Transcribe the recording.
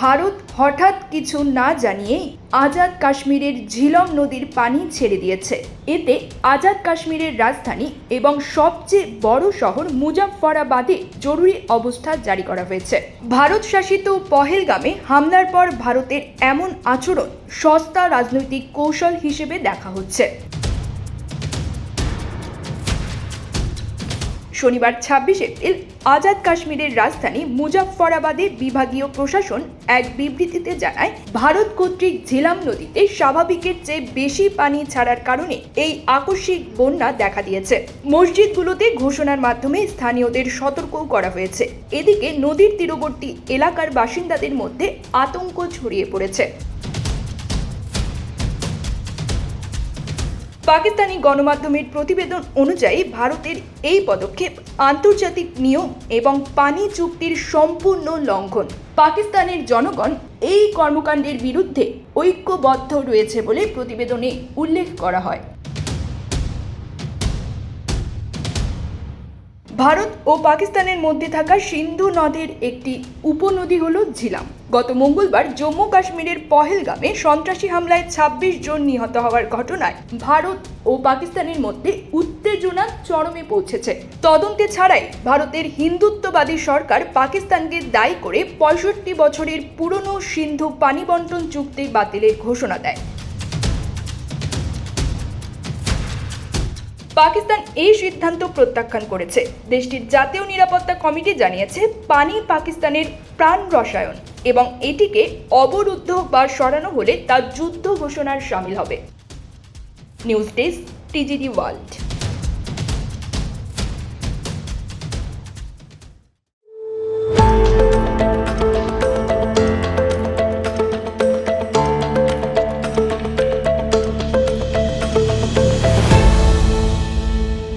ভারত হঠাৎ কিছু না জানিয়েই আজাদ কাশ্মীরের ঝিলম নদীর পানি ছেড়ে দিয়েছে। এতে আজাদ কাশ্মীরের রাজধানী এবং সবচেয়ে বড় শহর মুজাফফরাবাদে জরুরি অবস্থা জারি করা হয়েছে। ভারত শাসিত পহেলগামে হামলার পর ভারতের এমন আচরণ সস্তা রাজনৈতিক কৌশল হিসেবে দেখা হচ্ছে। শনিবার ছাব্বিশ এপ্রিল আজাদ কাশ্মীরের রাজধানী মুজাফফরাবাদে বিভাগীয় প্রশাসন এক বিবৃতিতে জানায়, ভারত কর্তৃক ঝিলাম নদীতে স্বাভাবিকের চেয়ে বেশি পানি ছাড়ার কারণে এই আকস্মিক বন্যা দেখা দিয়েছে। মসজিদগুলোতে ঘোষণার মাধ্যমে স্থানীয়দের সতর্কও করা হয়েছে। এদিকে নদীর তীরবর্তী এলাকার বাসিন্দাদের মধ্যে আতঙ্ক ছড়িয়ে পড়েছে। পাকিস্তানি গণমাধ্যমের প্রতিবেদন অনুযায়ী ভারতের এই পদক্ষেপ আন্তর্জাতিক নিয়ম এবং পানি চুক্তির সম্পূর্ণ লঙ্ঘন। পাকিস্তানের জনগণ এই কর্মকাণ্ডের বিরুদ্ধে ঐক্যবদ্ধ রয়েছে বলে প্রতিবেদনে উল্লেখ করা হয়। ভারত ও পাকিস্তানের মধ্যে থাকা সিন্ধু নদের একটি উপনদী হল ঝিলাম। গত মঙ্গলবার জম্মু কাশ্মীরের পহেলগামে সন্ত্রাসী হামলায় ২৬ জন নিহত হওয়ার ঘটনায় ভারত ও পাকিস্তানের মধ্যে উত্তেজনা চরমে পৌঁছেছে। তদন্তে ছাড়াই ভারতের হিন্দুত্ববাদী সরকার পাকিস্তানকে দায়ী করে পঁয়ষট্টি বছরের পুরনো সিন্ধু পানি বন্টন চুক্তি বাতিলের ঘোষণা দেয়। পাকিস্তান এই সিদ্ধান্ত প্রত্যাখ্যান করেছে। দেশটির জাতীয় নিরাপত্তা কমিটি জানিয়েছে, পানি পাকিস্তানের প্রাণ রসায়ন এবং এটিকে অবরুদ্ধ বা সরানো হলে তা যুদ্ধ ঘোষণার সামিল হবে। News desk, TGD world.